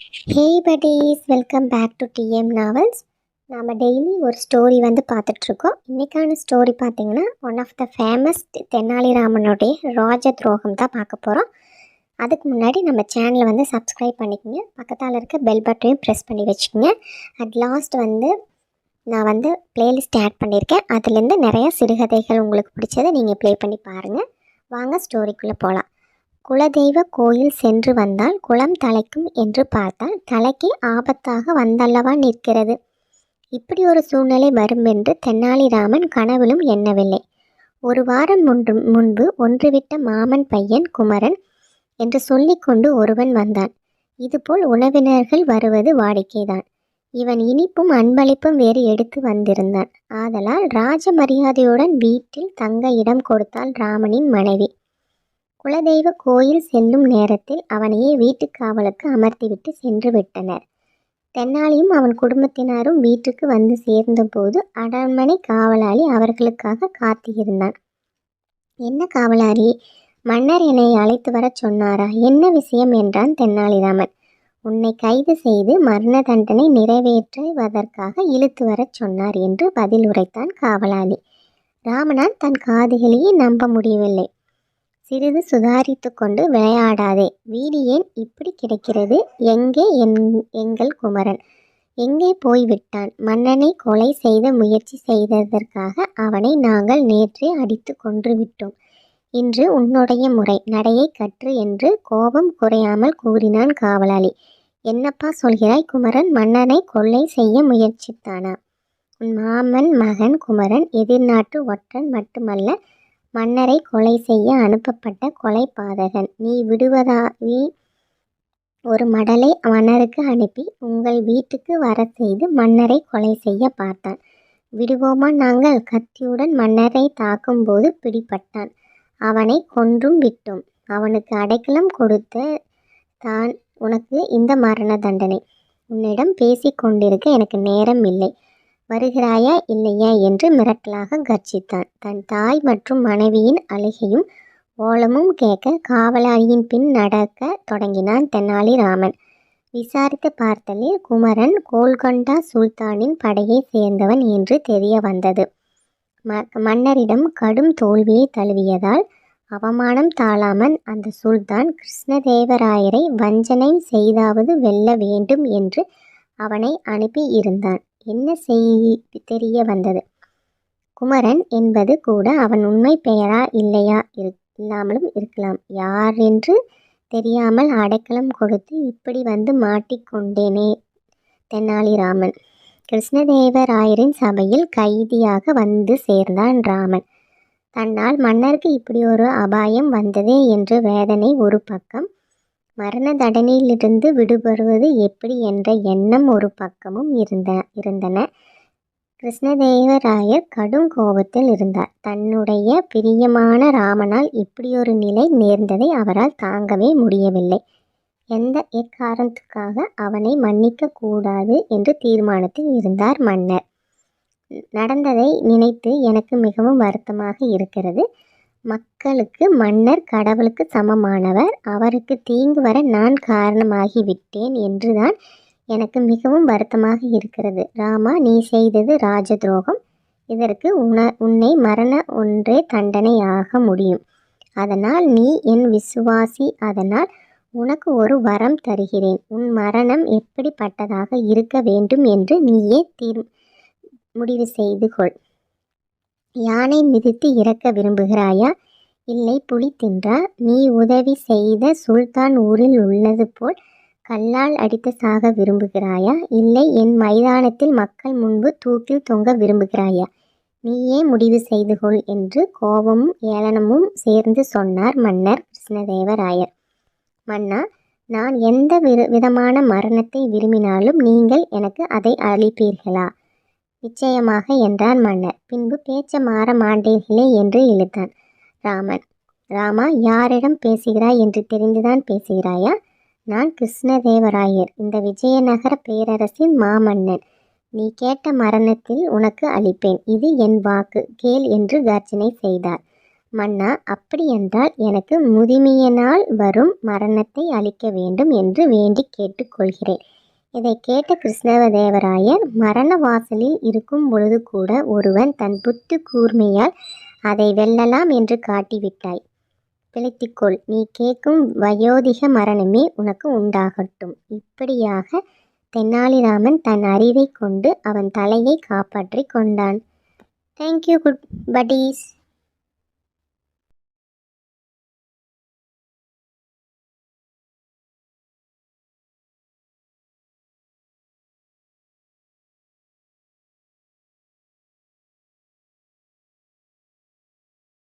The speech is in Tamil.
Hey buddies welcome back to DM novels நாம் டெய்லி ஒரு ஸ்டோரி வந்து பார்த்துட்ருக்கோம். இன்றைக்கான ஸ்டோரி பார்த்தீங்கன்னா ஒன் ஆஃப் த ஃபேமஸ் தெனாலிராமனுடைய ராஜ துரோகம் தான் பார்க்க போகிறோம் அதுக்கு முன்னாடி நம்ம சேனலை வந்து சப்ஸ்கிரைப் பண்ணிக்கோங்க. பக்கத்தால் இருக்க பெல் பட்டனையும் ப்ரெஸ் பண்ணி வச்சுக்கோங்க. அட் லாஸ்ட் வந்து நான் வந்து பிளேலிஸ்ட் ஆட் பண்ணியிருக்கேன். அதுலேருந்து நிறைய சிறுகதைகள் உங்களுக்கு பிடிச்சதை நீங்கள் ப்ளே பண்ணி பாருங்கள் வாங்க ஸ்டோரிக்குள்ளே போகலாம். குலதெய்வ கோயில் சென்று வந்தால் குளம் தலைக்கும் என்று பார்த்தால் தலைக்கே ஆபத்தாக வந்தல்லவா நிற்கிறது. இப்படி ஒரு சூழ்நிலை வரும் என்று தென்னாலிராமன் கனவிலும் எண்ணவில்லை. ஒரு வாரம் முன்று முன்பு ஒன்றுவிட்ட மாமன் பையன் குமரன் என்று சொல்லிக்கொண்டு ஒருவன் வந்தான். இதுபோல் உணவினர்கள் வருவது வாடிக்கைதான். இவன் இனிப்பும் அன்பளிப்பும் வேறு எடுத்து வந்திருந்தான். ஆதலால் ராஜ மரியாதையுடன் வீட்டில் தங்க இடம் கொடுத்தாள் ராமனின் மனைவி. குலதெய்வ கோயில் செல்லும் நேரத்தில் அவனையே வீட்டுக் காவலுக்கு அமர்த்திவிட்டு சென்று விட்டனர். தென்னாலியும் அவன் குடும்பத்தினரும் வீட்டுக்கு வந்து சேர்ந்தபோது அரண்மனை காவலாளி அவர்களுக்காக காத்திருந்தான். என்ன காவலாளி? மன்னர் என்னை அழைத்து வரச் சொன்னாரா? என்ன விஷயம்? என்றான் தென்னாலிராமன். உன்னை கைது செய்து மரண தண்டனை நிறைவேற்றுவதற்காக இழுத்து வரச் சொன்னார் என்று பதில் உரைத்தான் காவலாளி. ராமனால் தன் காதுகளையே நம்ப முடியவில்லை. சிறிது சுதாரித்து கொண்டு விளையாடாதே. வீடு ஏன் இப்படி கிடைக்கிறது? எங்கே என் எங்கள் குமரன்? எங்கே போய்விட்டான்? மன்னனை கொலை செய்த முயற்சி செய்ததற்காக அவனை நாங்கள் நேற்றே அடித்து கொன்று விட்டோம் இன்று உன்னுடைய முறை. நடையை கற்று என்று கோபம் குறையாமல் கூறினான் காவலாளி. என்னப்பா சொல்கிறாய் குமரன்? மன்னனை கொள்ளை செய்ய முயற்சித்தானா? உன் மாமன் மகன் குமரன் எதிர்நாட்டு ஒற்றன் மட்டுமல்ல மன்னரை கொலை செய்ய அனுப்பப்பட்ட கொலை பாதகன் நீ விடுவதா? நீ ஒரு மடலை மன்னருக்கு அனுப்பி உங்கள் வீட்டுக்கு வர செய்து மன்னரை கொலை செய்ய பார்த்தான். விடுவோமா நாங்கள்? கத்தியுடன் மன்னரை தாக்கும்போது பிடிபட்டான். அவனை கொன்றும் விட்டோம். அவனுக்கு அடைக்கலம் கொடுத்த தான் உனக்கு இந்த மரண தண்டனை. உன்னிடம் பேசிக்கொண்டிருக்க எனக்கு நேரம் இல்லை. வருகிறாயா இல்லையா என்று மிரட்டலாக கர்ஜித்தான். தன் தாய் மற்றும் மனைவியின் அழுகையும் ஓலமும் கேட்க காவலாளியின் பின் நடக்க தொடங்கினான் தெனாலிராமன் விசாரித்து பார்த்தலில் குமரன் கோல்கொண்டா சுல்தானின் படையை சேர்ந்தவன் என்று தெரிய வந்தது. ம மன்னரிடம் கடும் தோல்வியை தழுவியதால் அவமானம் தாழாமல் அந்த சுல்தான் கிருஷ்ணதேவராயரை வஞ்சனை செய்தாவது வெல்ல வேண்டும் என்று அவனை அனுப்பி இருந்தான் என்ன செய் தெரிய வந்தது? குமரன் என்பது கூட அவன் உண்மை பெயரா இல்லையா இரு இல்லாமலும் இருக்கலாம். யார் என்று தெரியாமல் அடைக்கலம் கொடுத்து இப்படி வந்து மாட்டிக்கொண்டேனே தெனாலிராமன் கிருஷ்ணதேவராயரின் சபையில் கைதியாக வந்து சேர்ந்தான் ராமன். தன்னால் மன்னருக்கு இப்படி ஒரு அபாயம் வந்ததே என்ற வேதனை ஒரு பக்கம் மரண தண்டனையிலிருந்து விடுபடுவது எப்படி என்ற எண்ணம் ஒரு பக்கமும் இருந்த இருந்தன. கிருஷ்ணதேவராயர் கடும் கோபத்தில் இருந்தார். தன்னுடைய பிரியமான ராமனால் இப்படியொரு நிலை நேர்ந்ததை அவரால் தாங்கவே முடியவில்லை. எந்த எக்காரணத்துக்காக அவனை மன்னிக்க கூடாது என்று தீர்மானத்தில் இருந்தார் மன்னர். நடந்ததை நினைத்து எனக்கு மிகவும் வருத்தமாக இருக்கிறது. மக்களுக்கு மன்னர் கடவுளுக்கு சமமானவர். அவருக்கு தீங்கு வர நான் காரணமாகி விட்டேன் என்றுதான் எனக்கு மிகவும் வருத்தமாக இருக்கிறது. ராமா நீ செய்தது ராஜ துரோகம் இதற்கு உன உன்னை மரண ஒன்றே தண்டனையாக முடியும். அதனால் நீ என் விசுவாசி. அதனால் உனக்கு ஒரு வரம் தருகிறேன். உன் மரணம் எப்படிப்பட்டதாக இருக்க வேண்டும் என்று நீயே தீர் முடிவு செய்து கொள். யானை மிதித்து இறக்க விரும்புகிறாயா? இல்லை புலி தின்றா? நீ உதவி செய்த சுல்தான் ஊரில் உள்ளது போல் கல்லால் அடித்து சாக விரும்புகிறாயா? இல்லை என் மைதானத்தில் மக்கள் முன்பு தூக்கில் தொங்க விரும்புகிறாயா? நீயே முடிவு செய்து கொள் என்று கோபமும் ஏளனமும் சேர்ந்து சொன்னார் மன்னர் கிருஷ்ணதேவராயர் மன்னா நான் எந்த விரு விதமான மரணத்தை விரும்பினாலும் நீங்கள் எனக்கு அதை அளிப்பீர்களா? நிச்சயமாக என்றான் மன்னர். பின்பு பேச்ச மாற மாட்டீர்களே என்று இழுத்தான். ராமன் ராமா யாரிடம் பேசுகிறாய் என்று தெரிந்துதான் பேசுகிறாயா? நான் கிருஷ்ணதேவராயர். இந்த விஜயநகர பேரரசின் மாமன்னன். நீ கேட்ட மரணத்தில் உனக்கு அளிப்பேன். இது என் வாக்கு. கேள் என்று கர்ஜனை செய்தார். மன்னா அப்படியென்றால் எனக்கு முதுமையினால் வரும் மரணத்தை அளிக்க வேண்டும் என்று வேண்டி கேட்டுக்கொள்கிறேன் இதை கேட்ட கிருஷ்ணவதேவராயர் மரண வாசலில் இருக்கும் பொழுது கூட ஒருவன் தன் புத்து கூர்மையால் அதை வெல்லலாம் என்று காட்டிவிட்டாய். பிழைத்துக்கொள் நீ கேட்கும் வயோதிக மரணமே உனக்கு உண்டாகட்டும். இப்படியாக தெனாலிராமன் தன் அறிவை கொண்டு அவன் தலையை காப்பாற்றி கொண்டான். Thank you good buddies